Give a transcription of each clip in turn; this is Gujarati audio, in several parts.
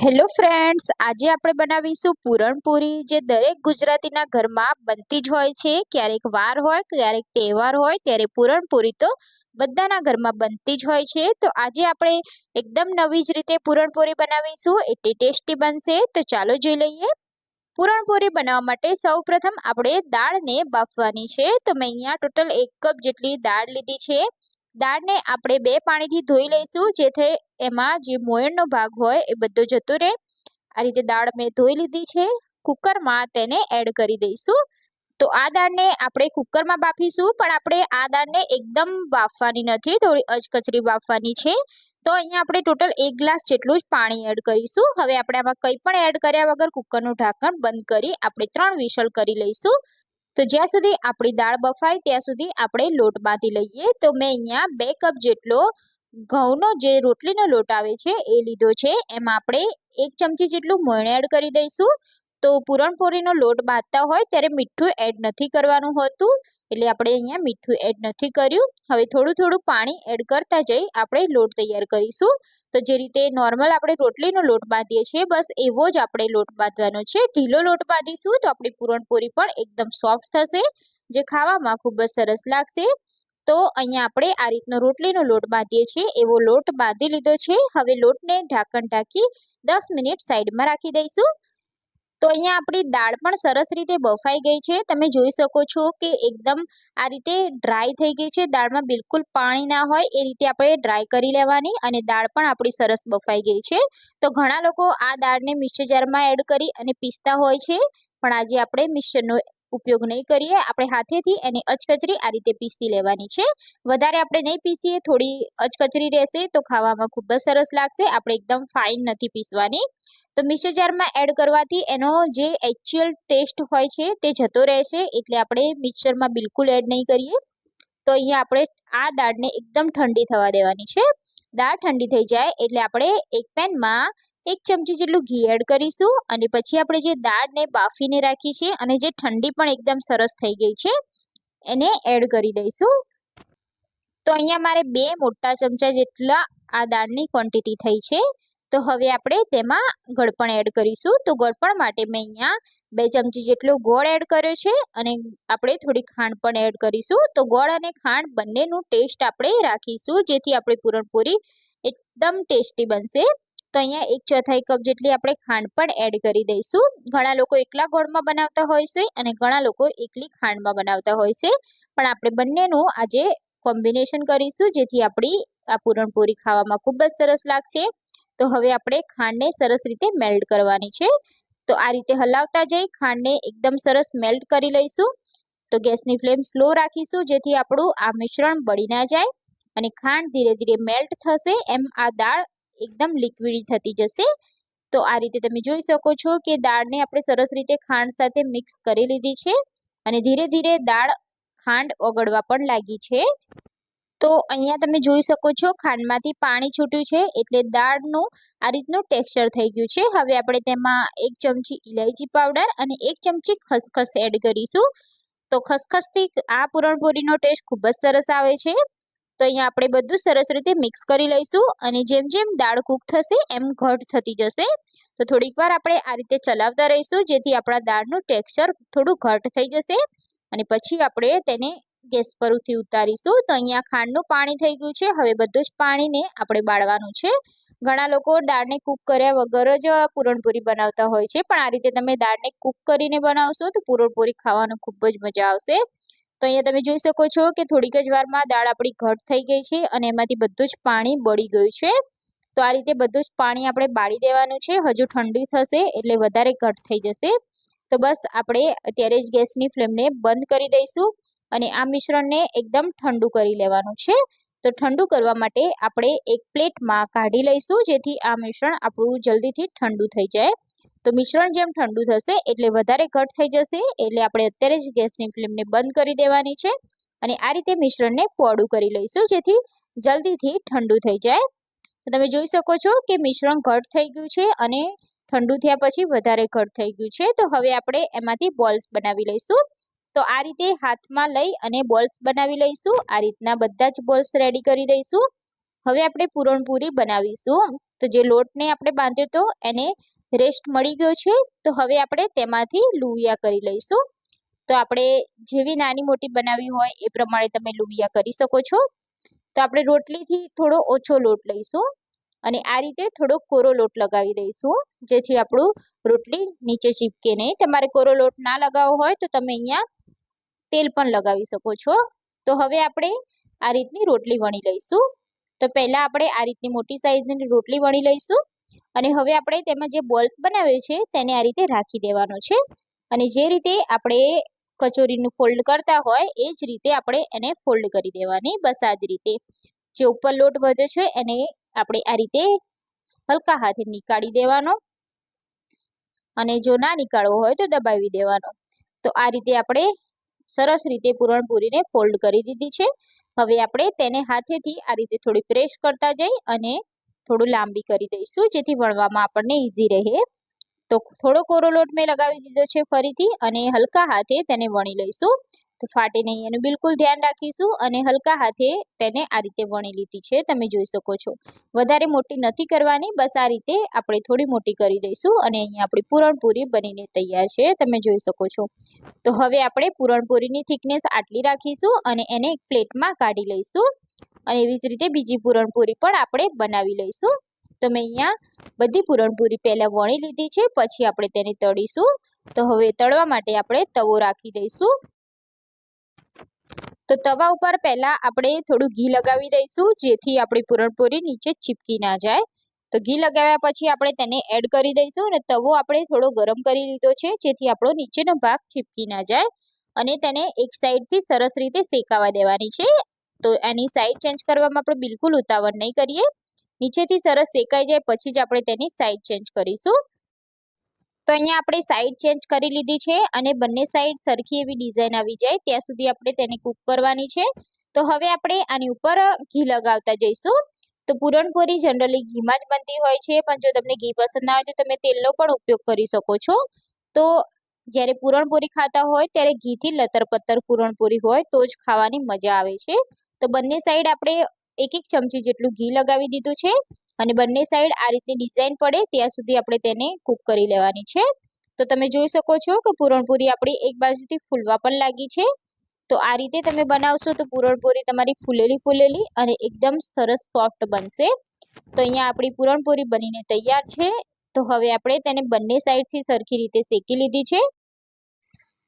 હેલો ફ્રેન્ડ્સ આજે આપણે બનાવીશું પૂરણપૂરી. જે દરેક ગુજરાતીના ઘરમાં બનતી જ હોય છે. ક્યારેક વાર હોય, ક્યારેક તહેવાર હોય, ત્યારે પૂરણપૂરી તો બધાના ઘરમાં બનતી જ હોય છે. તો આજે આપણે એકદમ નવી જ રીતે પૂરણપૂરી બનાવીશું. એટલી ટેસ્ટી બનશે. તો ચાલો જોઈ લઈએ. પૂરણપૂરી બનાવવા માટે સૌપ્રથમ આપણે દાળને બાફવાની છે. તો મેં અહીંયા ટોટલ એક કપ જેટલી દાળ લીધી છે. દાળને આપણે બે પાણીથી ધોઈ લઈશું, જેથી એમાં જે મોયણનો ભાગ હોય એ બધો જતો રહે. આ રીતે દાળ મેં ધોઈ લીધી છે. કુકરમાં તેને એડ કરી દઈશું. તો આ દાળને આપણે કુકરમાં બાફીશું, પણ આપણે આ દાળને એકદમ બાફવાની નથી, થોડી અચકચરી બાફવાની છે. તો અહીંયા આપણે ટોટલ એક ગ્લાસ જેટલું જ પાણી એડ કરીશું. હવે આપણે આમાં કંઈ પણ એડ કર્યા વગર કુકરનું ઢાંકણ બંધ કરી આપણે ત્રણ વિશલ કરી લઈશું. તો જ્યાં સુધી આપણી દાળ બફાય, ત્યાં સુધી આપણે લોટ બાંધી લઈએ. તો મેં અહીંયા બે કપ જેટલો ઘઉંનો જે રોટલીનો લોટ આવે છે, એ લીધો છે. એમાં આપણે એક ચમચી જેટલું મોણ એડ કરી દઈશું. તો પૂરણપોળીનો લોટ બાંધતા હોય, ત્યારે મીઠું એડ નથી કરવાનું હોતું. એટલે આપણે અહીંયા મીઠું એડ નથી કર્યું. હવે થોડું થોડું પાણી એડ કરતા જઈ આપણે લોટ તૈયાર કરીશું. તો જે રીતે નોર્મલ આપણે રોટલીનો લોટ બાંધીએ છીએ, બસ એવો જ આપણે લોટ બાંધવાનો છે. ઢીલો લોટ બાંધીશું તો આપણી પૂરણપોળી પણ એકદમ સોફ્ટ થશે, જે ખાવામાં ખૂબ જ સરસ લાગશે. તો અહીંયા આપણે આ રીતનો રોટલીનો લોટ બાંધીએ છીએ. એવો લોટ બાંધી લીધો છે. હવે લોટને ઢાંકણ ઢાંકી દસ મિનિટ સાઈડમાં રાખી દઈશું. તો અહીંયા આપણી દાળ પણ સરસ રીતે બફાઈ ગઈ છે. તમે જોઈ શકો છો કે એકદમ આ રીતે ડ્રાય થઈ ગઈ છે. દાળમાં બિલકુલ પાણી ના હોય એ રીતે આપણે ડ્રાય કરી લેવાની અને દાળ પણ આપણી સરસ બફાઈ ગઈ છે. તો ઘણા લોકો આ દાળને મિક્સર જારમાં એડ કરી અને પીસતા હોય છે. પણ આજે આપણે મિક્સરનો ઉપયોગ નહીં કરીએ. આપણે હાથેથી એની અચકચરી આ રીતે પીસી લેવાની છે. વધારે આપણે નહીં પીસીએ, થોડી અચકચરી રહેશે તો ખાવામાં ખૂબ જ સરસ લાગશે. આપણે એકદમ ફાઇન નથી પીસવાની. તો મિક્સર જારમાં એડ કરવાથી એનો જે એકચ્યુઅલ ટેસ્ટ હોય છે તે જતો રહેશે. એટલે આપણે મિક્સરમાં બિલકુલ એડ નહીં કરીએ. તો અહીંયા આપણે આ દાળને એકદમ ઠંડી થવા દેવાની છે. દાળ ઠંડી થઈ જાય એટલે આપણે એક પેનમાં એક ચમચી જેટલું ઘી એડ કરીશું. અને પછી આપણે જે દાળને બાફીને રાખી છે અને જે ઠંડી પણ એકદમ સરસ થઈ ગઈ છે, એને એડ કરી દઈશું. તો અહીંયા મારે બે મોટા ચમચા જેટલા આ દાળની ક્વોન્ટિટી થઈ છે. તો હવે આપણે તેમાં ગળપણ એડ કરીશું. તો ગળપણ માટે મેં અહીંયા બે ચમચી જેટલો ગોળ એડ કર્યો છે અને આપણે થોડી ખાંડ પણ એડ કરીશું. તો ગોળ અને ખાંડ બંનેનું ટેસ્ટ આપણે રાખીશું, જેથી આપણી પૂરણપૂરી એકદમ ટેસ્ટી બનશે. તો અહીંયા એક ચોથાઈ કપ જેટલી આપણે ખાંડ પણ એડ કરી દઈશું. ઘણા લોકો એકલા ગોળમાં બનાવતા હોય છે અને ઘણા લોકો એકલી ખાંડમાં બનાવતા હોય છે. પણ આપણે બંનેનું આજે કોમ્બિનેશન કરીશું, જેથી આપણી આ પૂરણપૂરી ખાવામાં ખૂબ જ સરસ લાગશે. તો હવે આપણે ખાંડને સરસ રીતે મેલ્ટ કરવાની છે. તો આ રીતે હલાવતા જઈ ખાંડને એકદમ સરસ મેલ્ટ કરી લઈશું. તો ગેસની ફ્લેમ સ્લો રાખીશું જેથી આપણું આ મિશ્રણ બળી ના જાય અને ખાંડ ધીરે ધીરે મેલ્ટ થશે. એમ આ દાળ એકદમ લિક્વિડ થતી જશે. તો આ રીતે તમે જોઈ શકો છો કે દાળને આપણે સરસ રીતે ખાંડ સાથે મિક્સ કરી લીધી છે અને ધીરે ધીરે દાળ ખાંડ ઓગળવા પણ લાગી છે. તો અહીંયા તમે જોઈ શકો છો, ખાંડમાંથી પાણી છૂટ્યું છે, એટલે દાળનું આ રીતનું ટેક્સચર થઈ ગયું છે. હવે આપણે તેમાં એક ચમચી ઇલાયચી પાવડર અને એક ચમચી ખસખસ એડ કરીશું. તો ખસખસથી આ પૂરણપૂરીનો ટેસ્ટ ખૂબ જ સરસ આવે છે. તો અહીંયા આપણે બધું સરસ રીતે મિક્સ કરી લઈશું અને જેમ જેમ દાળ કૂક થશે, એમ ઘટ થતી જશે. તો થોડીક વાર આપણે આ રીતે ચલાવતા રહીશું, જેથી આપણા દાળનું ટેક્સચર થોડું ઘટ થઈ જશે. અને પછી આપણે તેને ગેસ પર ઉથી ઉતારીશું તો અહીંયા ખાંડનું પાણી થઈ ગયું છે. હવે બધું જ પાણીને આપણે બાળવાનું છે. ઘણા લોકો દાળને કૂક કર્યા વગર જ પૂરણપૂરી બનાવતા હોય છે. પણ આ રીતે તમે દાળને કૂક કરીને બનાવશો તો પૂરણપૂરી ખાવાનું ખૂબ જ મજા આવશે. તો અહીંયા તમે જોઈ શકો છો કે થોડીક જ વારમાં દાળ આપણી ઘટ થઈ ગઈ છે અને એમાંથી બધું જ પાણી બળી ગયું છે. તો આ રીતે બધું જ પાણી આપણે બાળી દેવાનું છે. હજુ ઠંડી થશે એટલે વધારે ઘટ થઈ જશે. તો બસ આપણે અત્યારે જ ગેસની ફ્લેમને બંધ કરી દઈશું. અને આ મિશ્રણને એકદમ ઠંડુ કરી લેવાનું છે. તો ઠંડુ કરવા માટે આપણે એક પ્લેટમાં કાઢી લઈશું, જેથી આ મિશ્રણ આપણું જલ્દીથી ઠંડુ થઈ જાય. તો મિશ્રણ જેમ ઠંડુ થશે, એટલે વધારે ઘટ થઈ જશે, એટલે આપણે અત્યારે જ ગેસની ફ્લેમને બંધ કરી દેવાની છે. અને આ રીતે મિશ્રણને પોડું કરી લઈશું, જેથી જલ્દીથી ઠંડુ થઈ જાય. તો તમે જોઈ શકો છો કે મિશ્રણ ઘટ થઈ ગયું છે અને ઠંડુ થયા પછી વધારે ઘટ થઈ ગયું છે. તો હવે આપણે એમાંથી બોલ્સ બનાવી લઈશું. તો આ રીતે હાથમાં લઈ અને બોલ્સ બનાવી લઈશું. આ રીતના બધા જ બોલ્સ રેડી કરી દઈશું. હવે આપણે પૂરણપૂરી બનાવીશું. તો જે લોટને આપણે બાંધ્યો તો એને રેસ્ટ મળી ગયો છે. તો હવે આપણે તેમાંથી લુવિયા કરી લઈશું. તો આપણે જેવી નાની મોટી બનાવી હોય એ પ્રમાણે તમે લુવિયા કરી શકો છો. તો આપણે રોટલીથી થોડો ઓછો લોટ લઈશું. અને આ રીતે થોડો કોરો લોટ લગાવી દઈશું. જેથી આપણું રોટલી નીચે ચીપકે નહીં. તમારે કોરો લોટ ના લગાવવો હોય તો તમે અહીંયા તેલ પણ લગાવી શકો છો. તો હવે આપણે આ રીતની રોટલી વણી લઈશું. તો પહેલાં આપણે આ રીતની મોટી સાઇઝની રોટલી વણી લઈશું અને હવે આપણે તેમાં જે બોલ્સ બનાવ્યો છે તેને આ રીતે રાખી દેવાનો છે. અને જે રીતે આપણે કચોરીનું ફોલ્ડ કરતા હોય એ જ રીતે આપણે એને ફોલ્ડ કરી દેવાની બસ આ જ રીતે. જે ઉપર લોટ વધ્યો છે એને આપણે આ રીતે હલકા હાથે નીકાળી દેવાનો અને જો ના નીકાળવો હોય તો દબાવી દેવાનો. તો આ રીતે આપણે સરસ રીતે પૂરણપૂરીને ફોલ્ડ કરી દીધી છે. હવે આપણે તેને હાથેથી આ રીતે થોડી પ્રેસ કરતા જઈ અને થોડું લાંબી કરી દઈશું, જેથી વણવામાં આપણને ઇઝી રહે. તો થોડો કોરો લોટ મેં લગાવી દીધો છે ફરીથી અને હલકા હાથે તેને વણી લઈશું. ફાટે નહીં એનું બિલકુલ ધ્યાન રાખીશું અને હલકા હાથે તેને આ રીતે વણી લીધી છે, તમે જોઈ શકો છો. વધારે મોટી નથી કરવાની, બસ આ રીતે આપણે થોડી મોટી કરી દઈશું અને અહીંયા આપણી પૂરણપૂરી બનીને તૈયાર છે, તમે જોઈ શકો છો. તો હવે આપણે પૂરણપૂરીની થિકનેસ આટલી રાખીશું અને એને એક પ્લેટમાં કાઢી લઈશું અને એવી જ રીતે બીજી પૂરણપૂરી પણ આપણે બનાવી લઈશું. તો મેં અહીંયા બધી પૂરણપૂરી પહેલાં વણી લીધી છે, પછી આપણે તેને તળીશું. તો હવે તળવા માટે આપણે તવો રાખી દઈશું. તો તવા ઉપર પહેલાં આપણે થોડું ઘી લગાવી દઈશું, જેથી આપણી પૂરણપૂરી નીચે ચીપકી ના જાય. તો ઘી લગાવ્યા પછી આપણે તેને એડ કરી દઈશું અને તવો આપણે થોડો ગરમ કરી લીધો છે, જેથી આપણો નીચેનો ભાગ ચીપકી ના જાય અને તેને એક સાઈડથી સરસ રીતે શેકાવા દેવાની છે. તો એની સાઈડ ચેન્જ કરવામાં આપણે બિલકુલ ઉતાવળ નહીં કરીએ. નીચેથી સરસ શેકાઈ જાય, પછી જ આપણે તેની સાઈડ ચેન્જ કરીશું. તો અહીંયા આપણે સાઈડ ચેન્જ કરી લીધી છે અને બંને સાઈડ સરખી એવી ડિઝાઇન આવી જાય. ત્યાં સુધી આપણે તેને કૂક કરવાની છે. તો હવે આપણે આની ઉપર ઘી લગાવતા જઈશું. તો પૂરણપોરી જનરલી ઘીમાં જ બનતી હોય છે. પણ જો તમને ઘી પસંદ ના હોય તો તમે તેલનો પણ ઉપયોગ કરી શકો છો. તો જ્યારે પૂરણપોરી ખાતા હોય ત્યારે ઘીથી લતરપતર પૂરણપોરી હોય તો જ ખાવાની મજા આવે છે. તો બંને સાઈડ આપણે એક એક ચમચી જેટલું ઘી લગાવી દીધું છે. અને બંને સાઈડ આ રીતની ડિઝાઇન પડે ત્યાં સુધી આપણે તેને કૂક કરી લેવાની છે. તો તમે જોઈ શકો છો કે પૂરણપૂરી આપણી એક બાજુથી ફૂલવા પણ લાગી છે. તો આ રીતે તમે બનાવશો તો પૂરણપૂરી તમારી ફૂલેલી ફૂલેલી અને એકદમ સરસ સોફ્ટ બનશે. તો અહીંયા આપણી પૂરણપૂરી બનીને તૈયાર છે. તો હવે આપણે તેને બંને સાઈડથી સરખી રીતે શેકી લીધી છે.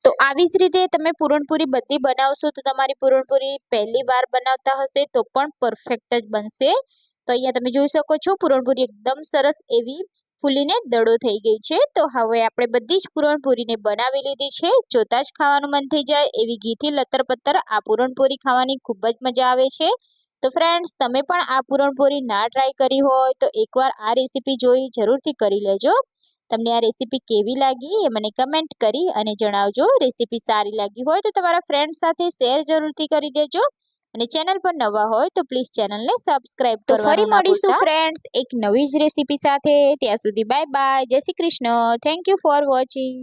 તો આવી જ રીતે તમે પૂરણપૂરી બધી બનાવશો તો તમારી પૂરણપૂરી પહેલી વાર બનાવતા હશે તો પણ પરફેક્ટ જ બનશે. તો અહીંયા તમે જોઈ શકો છો પૂરણપૂરી એકદમ સરસ એવી ફૂલીને દડો થઈ ગઈ છે. તો હવે આપણે બધી જ પૂરણપૂરીને બનાવી લીધી છે. જોતા જ ખાવાનું મન થઈ જાય. એવી ઘીથી લતરપત્તર આ પૂરણપૂરી ખાવાની ખૂબ જ મજા આવે છે. તો ફ્રેન્ડ્સ તમે પણ આ પૂરણપૂરી ના ટ્રાય કરી હોય તો એકવાર આ રેસીપી જોઈ જરૂરથી કરી લેજો. તમને આ રેસીપી કેવી લાગી એ મને કમેન્ટ કરી અને જણાવજો. રેસીપી સારી લાગી હોય તો તમારા ફ્રેન્ડ સાથે શેર જરૂરથી કરી દેજો. અને ચેનલ પર નવા હોય તો પ્લીઝ ચેનલને સબસ્ક્રાઇબ તો ફરી મળીશું ફ્રેન્ડ્સ એક નવી જ રેસીપી સાથે. ત્યાં સુધી bye bye Jai Shri Krishna. Thank you for watching